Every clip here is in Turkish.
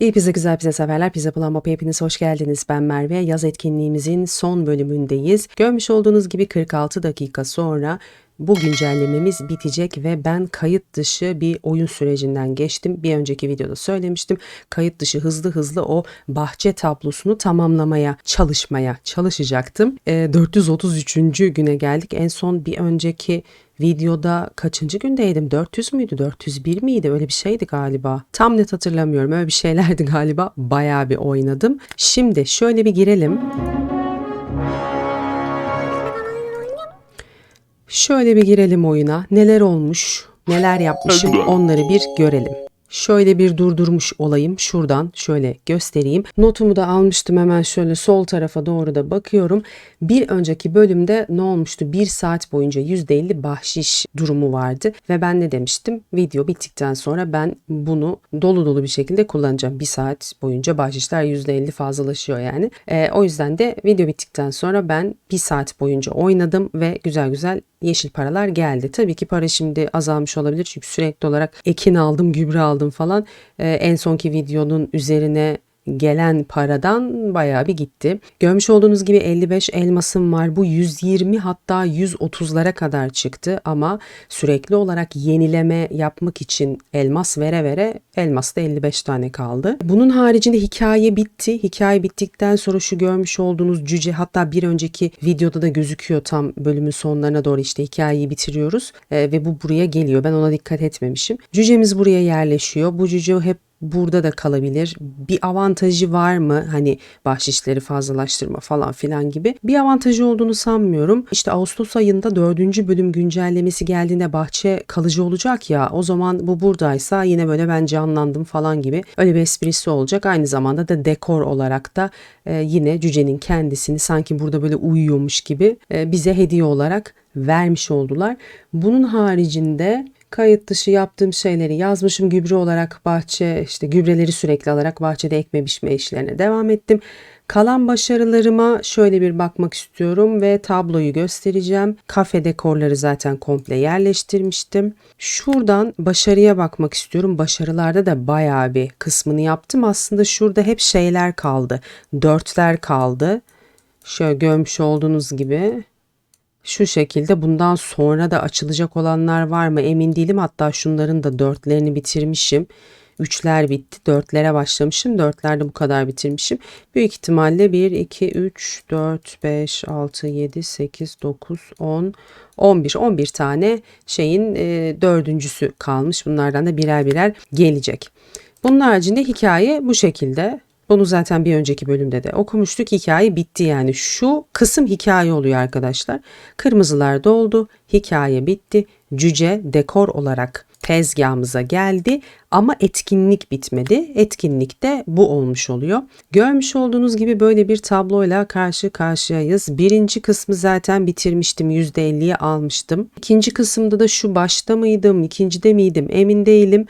İyi pizza güzel pizza severler. Pizza Plan Mop'a hepiniz hoş geldiniz. Ben Merve. Yaz etkinliğimizin son bölümündeyiz. Görmüş olduğunuz gibi 46 dakika sonra bu güncellememiz bitecek ve ben kayıt dışı bir oyun sürecinden geçtim. Bir önceki videoda söylemiştim. Kayıt dışı hızlı hızlı o bahçe tablosunu tamamlamaya, çalışmaya çalışacaktım. E, 433. güne geldik. En son bir önceki videoda kaçıncı gündeydim? 400 müydü? 401 miydi? Öyle bir şeydi galiba. Tam net hatırlamıyorum. Öyle bir şeylerdi galiba. Bayağı bir oynadım. Şimdi şöyle bir girelim. Şöyle bir girelim oyuna. Neler olmuş, neler yapmışım onları bir görelim. Şöyle bir durdurmuş olayım. Şuradan şöyle göstereyim. Notumu da almıştım hemen şöyle sol tarafa doğru da bakıyorum. Bir önceki bölümde ne olmuştu? Bir saat boyunca %50 bahşiş durumu vardı. Ve ben ne demiştim? Video bittikten sonra ben bunu dolu dolu bir şekilde kullanacağım. Bir saat boyunca bahşişler %50 fazlalaşıyor yani. Ee, o yüzden de video bittikten sonra ben bir saat boyunca oynadım ve güzel güzel yeşil paralar geldi. Tabii ki para şimdi azalmış olabilir çünkü sürekli olarak ekin aldım, gübre aldım falan. Ee, en sonki videonun üzerine gelen paradan bayağı bir gitti. Görmüş olduğunuz gibi 55 elmasım var. Bu 120 hatta 130'lara kadar çıktı ama sürekli olarak yenileme yapmak için elmas vere vere elmas da 55 tane kaldı. Bunun haricinde hikaye bitti. Hikaye bittikten sonra şu görmüş olduğunuz cüce hatta bir önceki videoda da gözüküyor tam bölümün sonlarına doğru işte hikayeyi bitiriyoruz ee, ve bu buraya geliyor. Ben ona dikkat etmemişim. Cücemiz buraya yerleşiyor. Bu cüce hep burada da kalabilir. Bir avantajı var mı? Hani bahşişleri fazlalaştırma falan filan gibi. Bir avantajı olduğunu sanmıyorum. İşte Ağustos ayında dördüncü bölüm güncellemesi geldiğinde bahçe kalıcı olacak ya. O zaman bu buradaysa yine böyle ben canlandım falan gibi. Öyle bir esprisi olacak. Aynı zamanda da dekor olarak da e, yine cücenin kendisini sanki burada böyle uyuyormuş gibi e, bize hediye olarak vermiş oldular. Bunun haricinde kayıt dışı yaptığım şeyleri yazmışım. Gübre olarak bahçe işte gübreleri sürekli alarak bahçede ekme biçme işlerine devam ettim. Kalan başarılarıma şöyle bir bakmak istiyorum ve tabloyu göstereceğim. Kafe dekorları zaten komple yerleştirmiştim. Şuradan başarıya bakmak istiyorum. Başarılarda da bayağı bir kısmını yaptım. Aslında şurada hep şeyler kaldı. Dörtler kaldı. Şöyle görmüş olduğunuz gibi şu şekilde bundan sonra da açılacak olanlar var mı emin değilim. Hatta şunların da dörtlerini bitirmişim. Üçler bitti. Dörtlere başlamışım. Dörtlerde bu kadar bitirmişim. Büyük ihtimalle 1, 2, 3, 4, 5, 6, 7, 8, 9, 10, 11. 11 tane şeyin e, dördüncüsü kalmış. Bunlardan da birer birer gelecek. Bunun haricinde hikaye bu şekilde. Bunu zaten bir önceki bölümde de okumuştuk. Hikaye bitti yani. Şu kısım hikaye oluyor arkadaşlar. Kırmızılar doldu. Hikaye bitti. Cüce dekor olarak tezgahımıza geldi ama etkinlik bitmedi. Etkinlik de bu olmuş oluyor. Görmüş olduğunuz gibi böyle bir tabloyla karşı karşıyayız. Birinci kısmı zaten bitirmiştim. %50'ye almıştım. İkinci kısımda da şu başta mıydım, ikincide miydim emin değilim.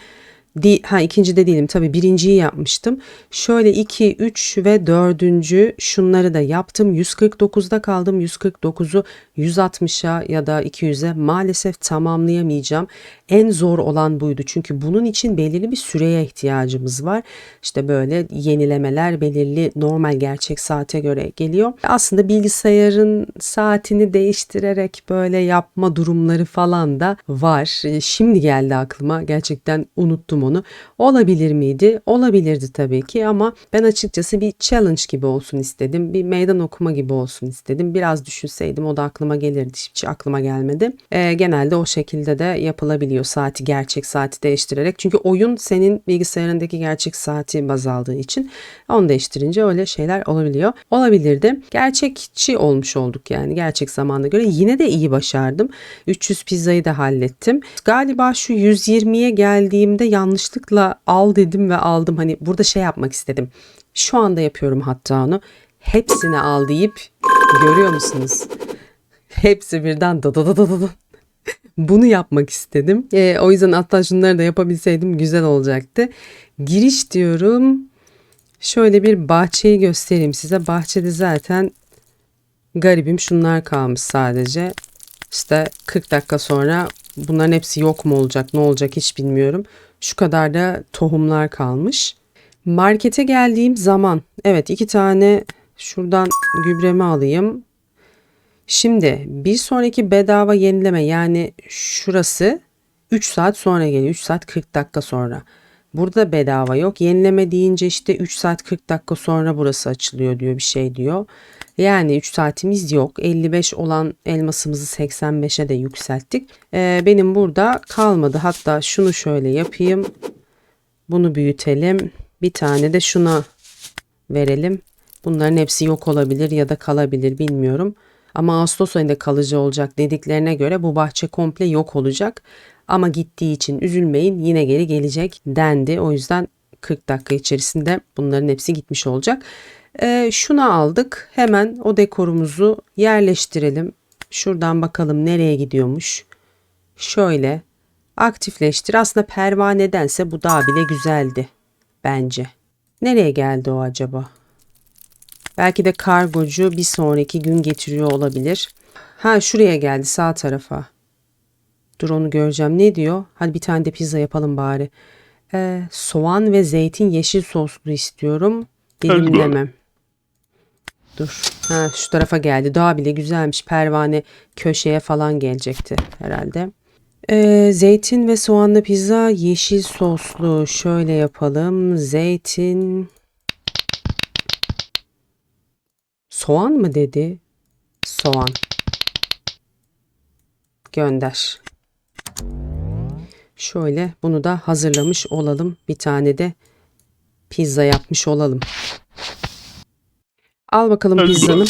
Di, ha ikincide değilim tabii birinciyi yapmıştım. Şöyle 2, 3 ve 4. şunları da yaptım. 149'da kaldım. 149'u 160'a ya da 200'e maalesef tamamlayamayacağım. En zor olan buydu. Çünkü bunun için belirli bir süreye ihtiyacımız var. İşte böyle yenilemeler belirli normal gerçek saate göre geliyor. Aslında bilgisayarın saatini değiştirerek böyle yapma durumları falan da var. Şimdi geldi aklıma. Gerçekten unuttum onu. Olabilir miydi? Olabilirdi tabii ki ama ben açıkçası bir challenge gibi olsun istedim. Bir meydan okuma gibi olsun istedim. Biraz düşünseydim o da aklıma gelirdi. Hiç aklıma gelmedi. E, genelde o şekilde de yapılabiliyor saati gerçek saati değiştirerek. Çünkü oyun senin bilgisayarındaki gerçek saati baz aldığı için onu değiştirince öyle şeyler olabiliyor. Olabilirdi. Gerçekçi olmuş olduk yani gerçek zamana göre. Yine de iyi başardım. 300 pizzayı da hallettim. Galiba şu 120'ye geldiğimde yanlışlıkla al dedim ve aldım. Hani burada şey yapmak istedim. Şu anda yapıyorum hatta onu. Hepsini al deyip görüyor musunuz? Hepsi birden da da da da da. Bunu yapmak istedim. E, o yüzden hatta şunları da yapabilseydim güzel olacaktı. Giriş diyorum. Şöyle bir bahçeyi göstereyim size. Bahçede zaten garibim şunlar kalmış sadece. İşte 40 dakika sonra bunların hepsi yok mu olacak ne olacak hiç bilmiyorum. Şu kadar da tohumlar kalmış. Markete geldiğim zaman evet iki tane şuradan gübremi alayım. Şimdi bir sonraki bedava yenileme yani şurası 3 saat sonra geliyor. 3 saat 40 dakika sonra. Burada bedava yok. Yenileme deyince işte 3 saat 40 dakika sonra burası açılıyor diyor bir şey diyor. Yani 3 saatimiz yok. 55 olan elmasımızı 85'e de yükselttik. Ee, benim burada kalmadı. Hatta şunu şöyle yapayım. Bunu büyütelim. Bir tane de şuna verelim. Bunların hepsi yok olabilir ya da kalabilir bilmiyorum. Ama Ağustos ayında kalıcı olacak dediklerine göre bu bahçe komple yok olacak. Ama gittiği için üzülmeyin yine geri gelecek dendi. O yüzden 40 dakika içerisinde bunların hepsi gitmiş olacak. Ee, şunu aldık. Hemen o dekorumuzu yerleştirelim. Şuradan bakalım nereye gidiyormuş. Şöyle aktifleştir. Aslında pervanedense bu daha bile güzeldi bence. Nereye geldi o acaba? Belki de kargocu bir sonraki gün getiriyor olabilir. Ha şuraya geldi sağ tarafa. Dur onu göreceğim. Ne diyor? Hadi bir tane de pizza yapalım bari. Ee, soğan ve zeytin yeşil soslu istiyorum. Dilimlemem. Dur. Ha şu tarafa geldi. Daha bile güzelmiş. Pervane köşeye falan gelecekti herhalde. Ee, zeytin ve soğanlı pizza yeşil soslu. Şöyle yapalım. Zeytin. Soğan mı dedi? Soğan. Gönder. Şöyle bunu da hazırlamış olalım. Bir tane de pizza yapmış olalım. Al bakalım pizzanı.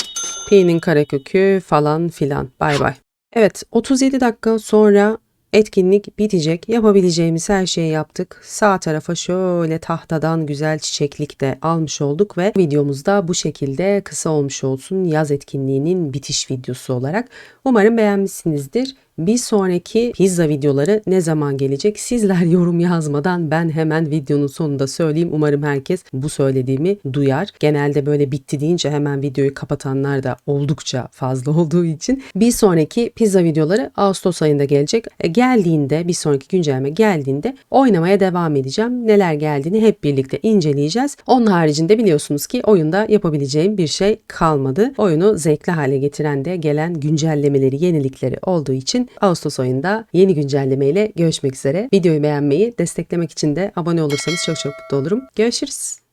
Peynir karekökü falan filan. Bay bay. Evet 37 dakika sonra etkinlik bitecek. Yapabileceğimiz her şeyi yaptık. Sağ tarafa şöyle tahtadan güzel çiçeklik de almış olduk ve videomuz da bu şekilde kısa olmuş olsun yaz etkinliğinin bitiş videosu olarak. Umarım beğenmişsinizdir. Bir sonraki pizza videoları ne zaman gelecek? Sizler yorum yazmadan ben hemen videonun sonunda söyleyeyim. Umarım herkes bu söylediğimi duyar. Genelde böyle bitti deyince hemen videoyu kapatanlar da oldukça fazla olduğu için. Bir sonraki pizza videoları Ağustos ayında gelecek. E, geldiğinde bir sonraki güncelleme geldiğinde oynamaya devam edeceğim. Neler geldiğini hep birlikte inceleyeceğiz. Onun haricinde biliyorsunuz ki oyunda yapabileceğim bir şey kalmadı. Oyunu zevkli hale getiren de gelen güncellemeleri, yenilikleri olduğu Ağustos ayında yeni güncellemeyle görüşmek üzere. Videoyu beğenmeyi, desteklemek için de abone olursanız çok çok mutlu olurum. Görüşürüz.